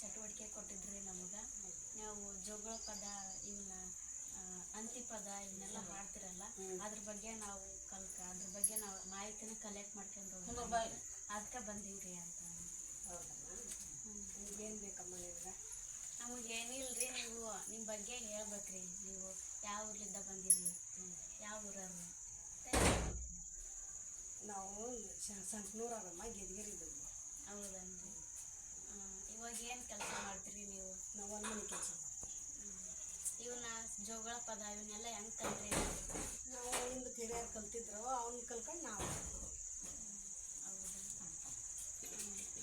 ಚಟುವಟಿಕೆ ಕೊಟ್ಟಿದ್ರಿ ನಮಗೆ. ನಾವು ಜೋಗಳ ಪದ ಇವನ್ನ ಅಂತಿ ಪದ ಇವನ್ನೆಲ್ಲ ಮಾಡ್ತಿರಲ್ಲ ಅದ್ರ ಬಗ್ಗೆ ನಾವು ಕಲ್ಕ ಅದ್ರ ಬಗ್ಗೆ ನಾವು ಮಾಹಿತಿನ ಕಲೆಕ್ಟ್ ಮಾಡ್ಕೊಂಡು ಅದಕ್ಕೆ ಬಂದೀವ್ರಿ ಅಂತ. ಹೌದಮ್ಮ. ಏನು ಬೇಕಮ್ಮ ನಿಮ್ಗೆ ನಮಗೆ ರೀ ನೀವು ನಿಮ್ಮ ಬಗ್ಗೆ ಹೇಳ್ಬೇಕ್ರಿ. ನೀವು ಯಾವ ಊರ್ಲಿಂದ ಬಂದಿರಿ ಯಾವ ಊರವ್ರು? ನಾವು ಸಂಕನೂರಮ್ಮ ಬಂದ್ವಿ ಹೌದನ್ರಿ ಆ, ಇವಾಗ ಏನು ಕೆಲಸ ಮಾಡ್ತೀರಿ ನೀವು ನಾವು ಒಂದು ಮನೆ ಕೆಲಸ ಇವನ್ನ ಪದ ಇವನ್ನೆಲ್ಲ ಹೆಂಗೆ ಕಲ್ತ್ರಿ? ನಾವು ಹಿಂದೆ ಹಿರಿಯರು ಕಲ್ತಿದ್ರು ಅವ್ನ ಕಲ್ಕೊಂಡು ನಾವು.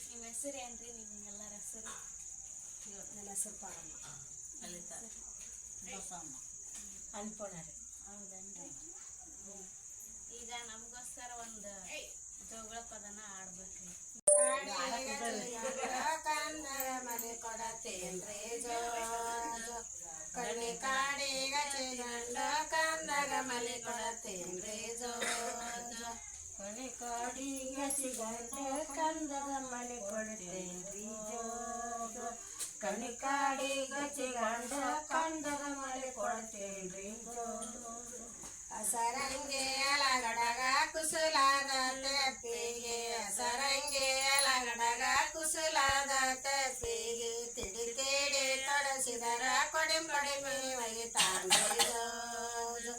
ನಿಮ್ಮ ಹೆಸರು ಏನ್ರಿ? ನಿಮ್ಮ ಎಲ್ಲರ ಹೆಸರು? ನನ್ನ ಹೆಸರು ಪಾರಮ್ಮ. ಅನ್ಪೋಣರಿ ಹೌದನ್ರಿ? ಈಗ ನಮಗೋಸ್ಕರ ಒಂದು ಜೋಗಳ ಪದನ ಆಡ್ಬೇಕ್ರಿ ಮನೆ ಕೊಡತ್ತೇನ್ರಿ ಜೋ ಕಣ್ಣಿ ಕಾಡಿಗ ಗಂಡ ಕಂದಾಗ ಮನೆ ಕೊಡತೇನ್ರಿ ಜೋ ಕೊನೆ ಕಾಡಿಗೆ ಸಿಗಂಡ ಕಂದದ ಮನೆ ಕೊಡ್ತೇನ್ರಿ ಜೋ ಜೋ. ಕಣಿ ಕಾಡಿಗೆ ಸಿಗಂಡ ಕಂದದ ಮನೆ ಕೊಡ್ತೇನ್ರಿ ಜೋ ಜೋ. ಅಸರಂಗೆ ಅಲಗಡಗ ಕುಸುಲಾದ ತೆಪ್ಪಿಗೆ ಅಸರಂಗೆ ಅಲಗಡಗ ಕುಸುಲಾದ ತೊಡಸಿದರ ಕೊಡಿಂ ಕೊಡಿಮೆ ಒಯ್ತಾನ್ರಿ ಜೋ ಜೋ.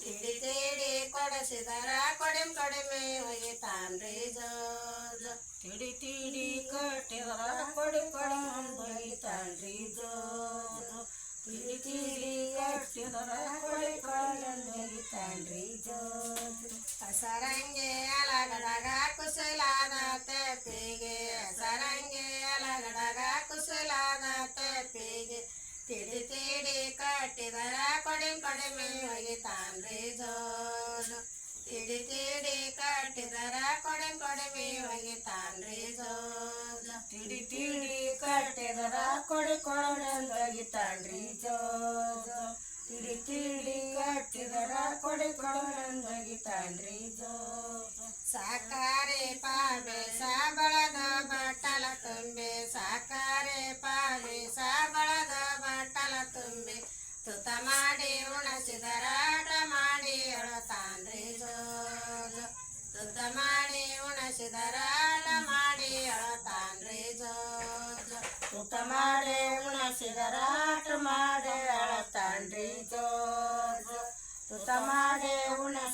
ತಿಡಿ ತಿಡಿ ಕೊಡಸಿದರ ಕೊಡಿಂ ಕೊಡಿಮೆ ಒಯ್ತಾನ್ರಿ ಜೋ ಜೋ. ತಿಡಿ ತಿಡಿ ಕಟ್ಟಿದರ ಕೊಡಿ ಕೊಡಿ ಮುಂದೊಯ್ತಾನ್ರಿ ಜೋ ಜೋ. ತಿಡಿ ತಿಡಿ ಕಟ್ಟಿದರ ಕೊಡಿ ಕೊಡಿ ಮುಂದೊಯ್ತಾನ್ರಿ ಜೋ ಜೋ. ಅಸರಂಗೆ ಅಲಗಡಗ ಕುಸುಲಾದ ತೆಪ್ಪಿಗೆ ಅಸರಂಗೆ ಅಲಗಡಗ ಕುಸುಲಾದ ತೆಪ್ಪಿಗೆ ತಿಡಿ ತಿಡಿ ಕಟ್ಟಿದರ ಕೊಡಿಂ ಕೊಡಿಮೆ ಒಗಿತಾನ್ರಿ ಜೋಜು ತಿಡಿ ತಿಡಿ ಕಟ್ಟಿದರ ಕೊಡಿಂ ಕೊಡಿಮೆ ಒಗಿತಾನ್ರಿ ಜೋಜು ತಿಡಿ ತಿಡಿ ಕಟ್ಟಿದರ ಕೊಡಿ ಕೊಡೊಂದಗಿತಾನ್ರಿ ಜೋ ಜೋ. ತಿಡಿ ತಿಡಿ ಕಟ್ಟಿದರ ಕೊಡಿ ಕೊಡೊಂದಗಿತಾನ್ರಿ ಜೋ ಜೋ. ಸಾಕಾರೆ ಪಾಬೆ ಸಾಬಳದ ಬಟ್ಟಲ ತುಂಬೆ ಸಾಕಾರೆ ಪಾಬೆ ಸಾಬಳದ ಬಟ್ಟಲ ತುಂಬೆ ತುತ ಮಾಡಿ ಉಣಸಿದರಾಟ ಮಾಡಿ ಅಳತಾನ್ರಿ ಜೋಲು ತುತ ಮಾಡಿ ಉಣಸಿದರಾಟ ಮಾಡಿ ಅಳತಾನ್ರಿ ಜೋಲು ತುತ ಮಾಡಿ ಉಣಸಿದರಾಟ ಮಾಡಿ ಅಳತಾನ್ರಿ ಜೋಲು ತುತ ಮಾಡಿ ಉಣಸಿದರಾಟ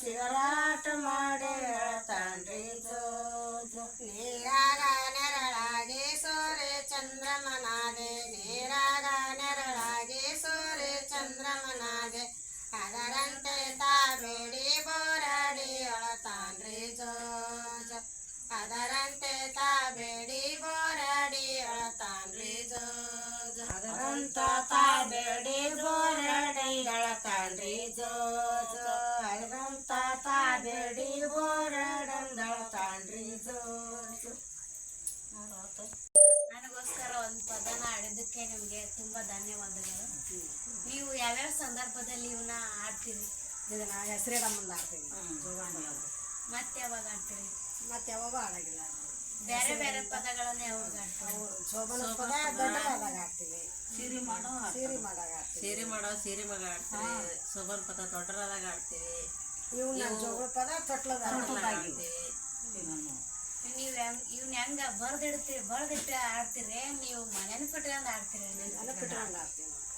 ಅದರಂತೆ ತಾಬೇಡಿ ಬೋರಾಡಿ ಅಳತಾನ್ರಿ ಜೋಜ. ಅದರಂತ ತಾಬೇಡಿ ಬೋರಡಿಗಳ ಅಳತಾನ್ರಿ ಜೋ ಜೋ. ಅದರಂತ ತಾಬೇಡಿ ಬೋರಡಂದಳತಾನ್ರಿ ಜೋ ಜೋ. ನನಗೋಸ್ಕರ ಒಂದು ಪದನ ಆಡಿದ್ದಕ್ಕೆ ನಿಮಗೆ ತುಂಬ ಧನ್ಯವಾದಗಳು. ನೀವು ಯಾವ್ಯಾವ ಸಂದರ್ಭದಲ್ಲಿ ಇವನ್ನ ಆಡ್ತೀರಿ ಇದನ್ನ ಹೆಸರಿಡಮ್ಮಂದು ಆಡ್ತೀವಿ ಮತ್ತೆ ಯಾವಾಗ ಆಡ್ತೀರಿ ಮತ್ತೆ ಯಾವಾಗ ಹಾಡಾಗಿಲ್ಲ. ಬೇರೆ ಬೇರೆ ಪದಗಳನ್ನ ಯಾವಾಗ ಅವು ಶೋಭನ ಪದ ದೊಡ್ಡದಾದಾಗ ಆಡ್ತೀವಿ ಸೀರೆ ಮಾಡೋ ಸೀರೆ ಮಾಡಾಗ ಆಡ್ತೀವಿ ಸೀರೆ ಮಾಡೋ ಸೀರೆ ಮಗ ಆಡ್ತೀವಿ ಸೋಬನ್ ಪದ ದೊಡ್ಡರಾದಾಗ ಆಡ್ತೀವಿ ಇವ್ನ ಜೋಗಳ ಪದ ತೊಟ್ಲದಾಗ ಆಡ್ತೀವಿ ನೀವು ಹೆಂಗ್ ಇವ್ನ ಹೆಂಗ ಬರ್ದಿಡ್ತೀರಿ ಬರ್ದಿಟ್ಟು ಆಡ್ತೀರಿ ನೀವು ನೆನಪಿಟ್ಕೊಂಡು ಆಡ್ತೀರಿ ನೆನಪಿಟ್ಕೊಂಡು ಆಡ್ತೀವಿ ಹೌದಾ